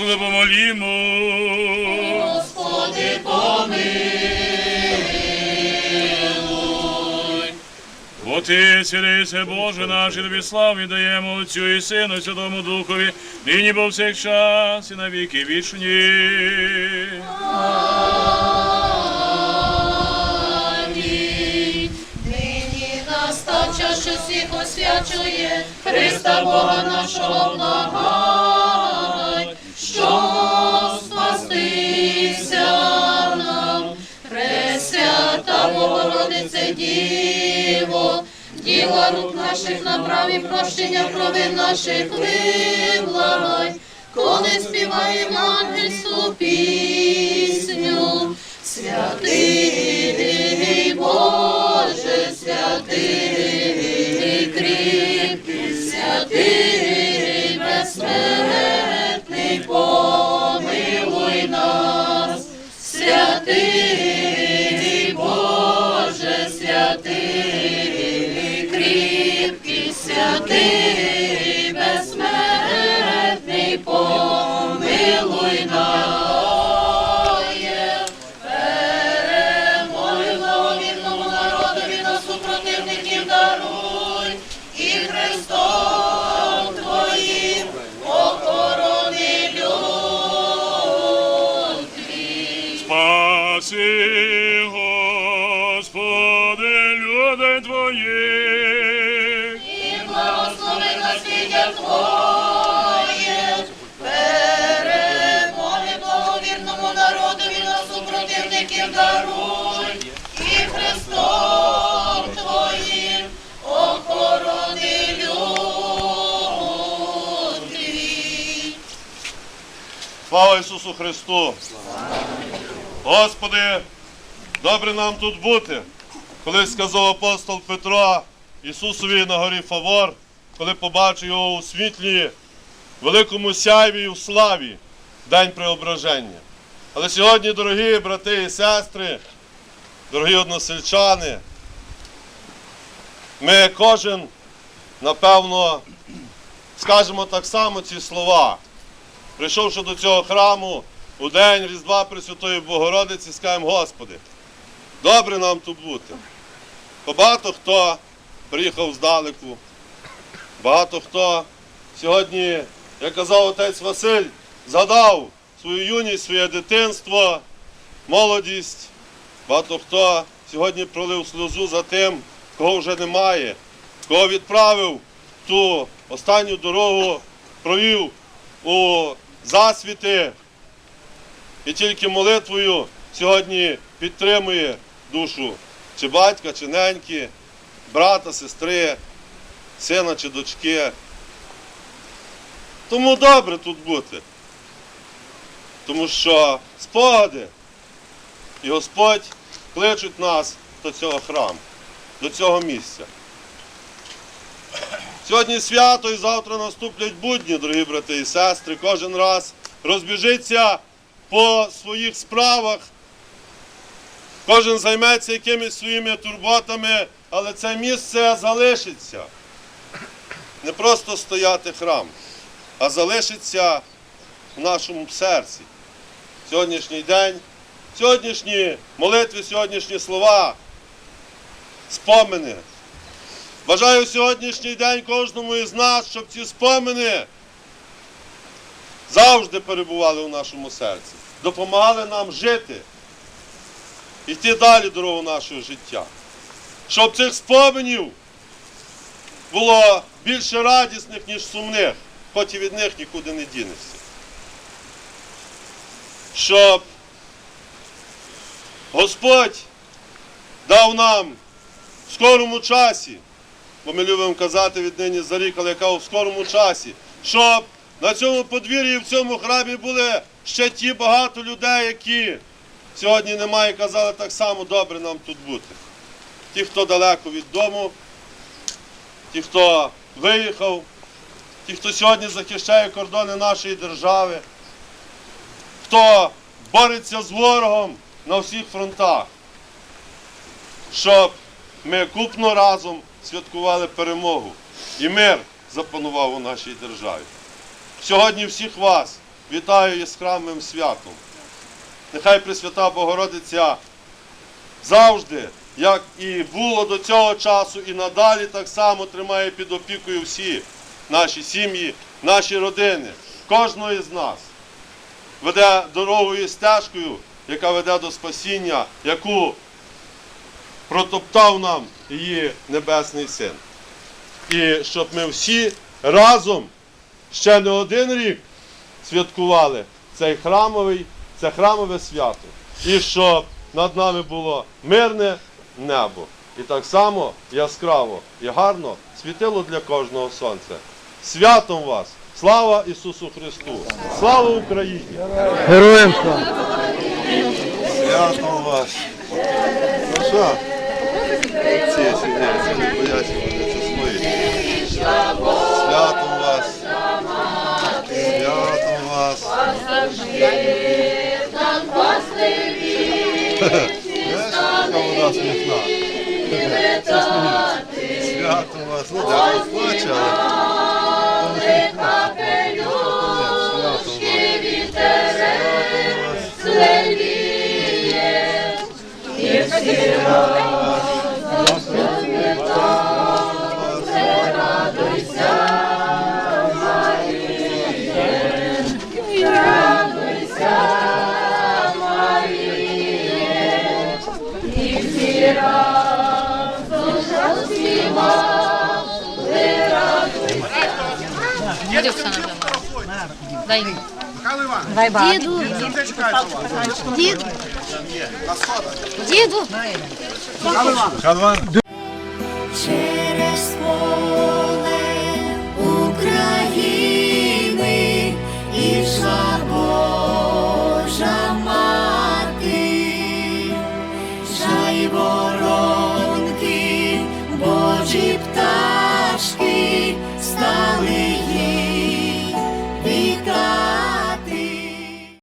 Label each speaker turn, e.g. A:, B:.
A: Господу помолімо. Господи, помилуй. Отець, Ілисе, Боже наш, і тобі славу даємо Отцю і Сину, Святому Духові, нині повсякчас, і на віки вічні.
B: Нині настав час, всіх освячує Христа Бога нашого. Рук наших і прощення провин наших виблагай, коли співаємо ангельську пісню. Святий Боже, святий кріпкий, святий безсмертний, безсмертний, помилуй нас. Перемоги благовірному народові на супротивників даруй, і Христом Твоїм охорони люд.
A: Спаси, Господи, люди Твої.
B: Благовірному народові на супротивників даруй, і Христом Твоїм охорони.
C: Слава Ісусу Христу! Господи, добре нам тут бути. Коли сказав апостол Петро Ісусові на горі Фавор, коли побачив його у світлі, великому сяйві і у славі, День Преображення. Але сьогодні, дорогі брати і сестри, дорогі односельчани, ми кожен, напевно, скажемо так само ці слова. Прийшовши до цього храму у день Різдва Пресвятої Богородиці, скажемо, Господи, добре нам тут бути. Бо багато хто приїхав здалеку, багато хто сьогодні, як казав отець Василь, згадав свою юність, своє дитинство, молодість. Багато хто сьогодні пролив сльозу за тим, кого вже немає, кого відправив ту останню дорогу, провів у засвіти і тільки молитвою сьогодні підтримує душу чи батька, чи неньки, брата, сестри, сина чи дочки. Тому добре тут бути. Тому що спогади і Господь кличуть нас до цього храму, до цього місця. Сьогодні свято і завтра наступлять будні, дорогі брати і сестри. Кожен раз розбіжиться по своїх справах. Кожен займеться якимись своїми турботами, але це місце залишиться. Не просто стояти храм, а залишиться в нашому серці. Сьогоднішній день, сьогоднішні молитви, сьогоднішні слова, спомини. Бажаю сьогоднішній день кожному із нас, щоб ці спомини завжди перебували в нашому серці, допомагали нам жити, йти далі дорогу нашого життя. Щоб цих споменів було більше радісних, ніж сумних, хоч і від них нікуди не дінешся. Щоб Господь дав нам в скорому часі бо ми любимо казати віднині за рік, але яка в скорому часі, щоб на цьому подвір'ї в цьому храмі були ще ті багато людей, які сьогодні немає, казали так само добре нам тут бути. Ті, хто далеко від дому, ті, хто виїхав, ті, хто сьогодні захищає кордони нашої держави, хто бореться з ворогом на всіх фронтах, щоб ми купно разом святкували перемогу і мир запанував у нашій державі. Сьогодні всіх вас вітаю із святом. Нехай Пресвята Богородиця завжди як і було до цього часу, і надалі так само тримає під опікою всі наші сім'ї, наші родини, кожного із нас. Веде дорогою стежкою, яка веде до спасіння, яку протоптав нам її Небесний Син. І щоб ми всі разом ще не один рік святкували цей храмовий, це храмове свято. І щоб над нами було мирне небо. І так само яскраво і гарно світило для кожного сонце. Святом вас! Слава Ісусу Христу! Слава Україні!
D: Героям слава!
C: Святом вас! Ну що? Ці сидять, Яка вона Свято вас! Ну так, плаче, але...
E: Дай йому.
F: Діду. Діду. Діду.
G: через